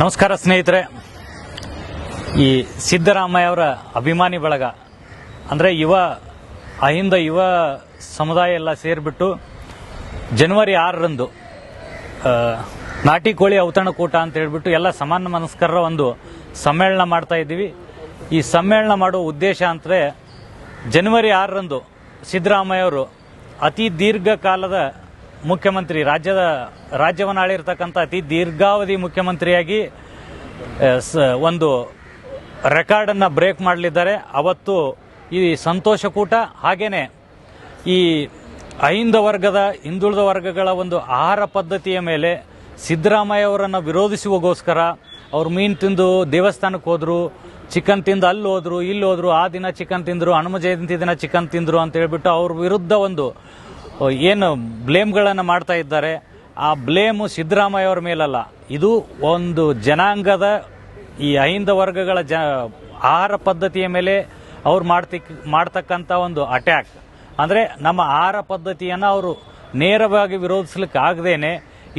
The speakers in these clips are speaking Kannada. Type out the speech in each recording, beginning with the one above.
ನಮಸ್ಕಾರ ಸ್ನೇಹಿತರೆ. ಈ ಸಿದ್ದರಾಮಯ್ಯ ಅವರ ಅಭಿಮಾನಿ ಬಳಗ, ಅಂದರೆ ಯುವ, ಅಹಿಂದ ಯುವ ಸಮುದಾಯ ಎಲ್ಲ ಸೇರಿಬಿಟ್ಟು ಜನವರಿ ಆರರಂದು ನಾಟಿ ಕೋಳಿ ಔತಣಕೂಟ ಅಂತ ಹೇಳಿಬಿಟ್ಟು ಎಲ್ಲ ಸಮಾನ ಮನಸ್ಕರರ ಒಂದು ಸಮ್ಮೇಳನ ಮಾಡ್ತಾ ಇದ್ದೀವಿ. ಈ ಸಮ್ಮೇಳನ ಮಾಡುವ ಉದ್ದೇಶ ಅಂದರೆ ಜನವರಿ ಆರರಂದು ಸಿದ್ದರಾಮಯ್ಯ ಅವರು ಅತಿ ದೀರ್ಘಕಾಲದ ಮುಖ್ಯಮಂತ್ರಿ, ರಾಜ್ಯದ, ರಾಜ್ಯವನ್ನು ಆಳಿರ್ತಕ್ಕಂಥ ಅತಿ ದೀರ್ಘಾವಧಿ ಮುಖ್ಯಮಂತ್ರಿಯಾಗಿ ಸ- ಒಂದು ರೆಕಾರ್ಡನ್ನು ಬ್ರೇಕ್ ಮಾಡಲಿದ್ದಾರೆ. ಅವತ್ತು ಈ ಸಂತೋಷಕೂಟ ಹಾಗೇನೆ ಈ ಅಹಿಂದ ವರ್ಗದ, ಹಿಂದುಳಿದ ವರ್ಗಗಳ ಒಂದು ಆಹಾರ ಪದ್ಧತಿಯ ಮೇಲೆ ಸಿದ್ದರಾಮಯ್ಯ ಅವರನ್ನು ವಿರೋಧಿಸುವಗೋಸ್ಕರ ಅವ್ರು ಮೀನು ತಿಂದು ದೇವಸ್ಥಾನಕ್ಕೆ ಹೋದರು, ಚಿಕನ್ ತಿಂದು ಅಲ್ಲಿ ಹೋದ್ರು, ಇಲ್ಲಿ ಹೋದ್ರು, ಆ ದಿನ ಚಿಕನ್ ತಿಂದರು, ಹನುಮ ಜಯಂತಿ ದಿನ ಚಿಕನ್ ತಿಂದರು ಅಂತ ಹೇಳಿಬಿಟ್ಟು ಅವ್ರ ವಿರುದ್ಧ ಒಂದು ಏನು ಬ್ಲೇಮ್ಗಳನ್ನು ಮಾಡ್ತಾ ಇದ್ದಾರೆ. ಆ ಬ್ಲೇಮು ಸಿದ್ದರಾಮಯ್ಯ ಅವರ ಮೇಲಲ್ಲ. ಇದು ಒಂದು ಜನಾಂಗದ ಈ ಅಹಿಂದ ವರ್ಗಗಳ ಜ, ಆಹಾರ ಪದ್ಧತಿಯ ಮೇಲೆ ಅವ್ರು ಮಾಡ್ತಿಕ್ ಮಾಡ್ತಕ್ಕಂಥ ಒಂದು ಅಟ್ಯಾಕ್ ಅಂದರೆ ನಮ್ಮ ಆಹಾರ ಪದ್ಧತಿಯನ್ನು ಅವರು ನೇರವಾಗಿ ವಿರೋಧಿಸ್ಲಿಕ್ಕೆ ಆಗದೇನೆ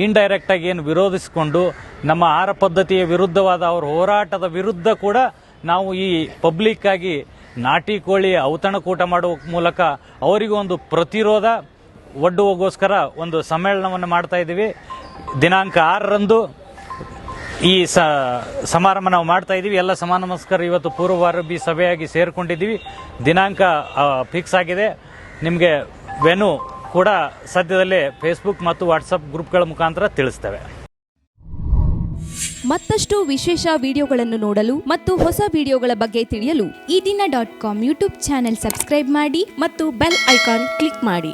ಇಂಡೈರೆಕ್ಟಾಗಿ ಏನು ವಿರೋಧಿಸಿಕೊಂಡು, ನಮ್ಮ ಆಹಾರ ಪದ್ಧತಿಯ ವಿರುದ್ಧವಾದ ಅವ್ರ ಹೋರಾಟದ ವಿರುದ್ಧ ಕೂಡ ನಾವು ಈ ಪಬ್ಲಿಕ್ಕಾಗಿ ನಾಟಿ ಕೋಳಿ ಔತಣಕೂಟ ಮಾಡುವ ಮೂಲಕ ಅವರಿಗೂ ಒಂದು ಪ್ರತಿರೋಧ ಒಡ್ಡುವಗೋಸ್ಕರ ಒಂದು ಸಮ್ಮೇಳನವನ್ನು ಮಾಡ್ತಾ ಇದ್ದೀವಿ. ದಿನಾಂಕ ಆರರಂದು ಈ ಸ, ಸಮಾರಂಭ ನಾವು ಮಾಡ್ತಾ ಇದ್ದೀವಿ. ಎಲ್ಲ ಸಮಾನ ನಮಸ್ಕಾರ ಇವತ್ತು ಪೂರ್ವಭಾರಬಿ ಸಭೆಯಾಗಿ ಸೇರಿಕೊಂಡಿದ್ದೀವಿ. ದಿನಾಂಕ ಫಿಕ್ಸ್ ಆಗಿದೆ. ನಿಮಗೆ ವೆನು ಕೂಡ ಸದ್ಯದಲ್ಲೇ ಫೇಸ್ಬುಕ್ ಮತ್ತು ವಾಟ್ಸಪ್ ಗ್ರೂಪ್ಗಳ ಮುಖಾಂತರ ತಿಳಿಸ್ತೇವೆ. ಮತ್ತಷ್ಟು ವಿಶೇಷ ವಿಡಿಯೋಗಳನ್ನು ನೋಡಲು ಮತ್ತು ಹೊಸ ವಿಡಿಯೋಗಳ ಬಗ್ಗೆ ತಿಳಿಯಲು ಈ ದಿನ dot com YouTube channel subscribe ಮಾಡಿ ಮತ್ತು ಬೆಲ್ ಐಕಾನ್ ಕ್ಲಿಕ್ ಮಾಡಿ.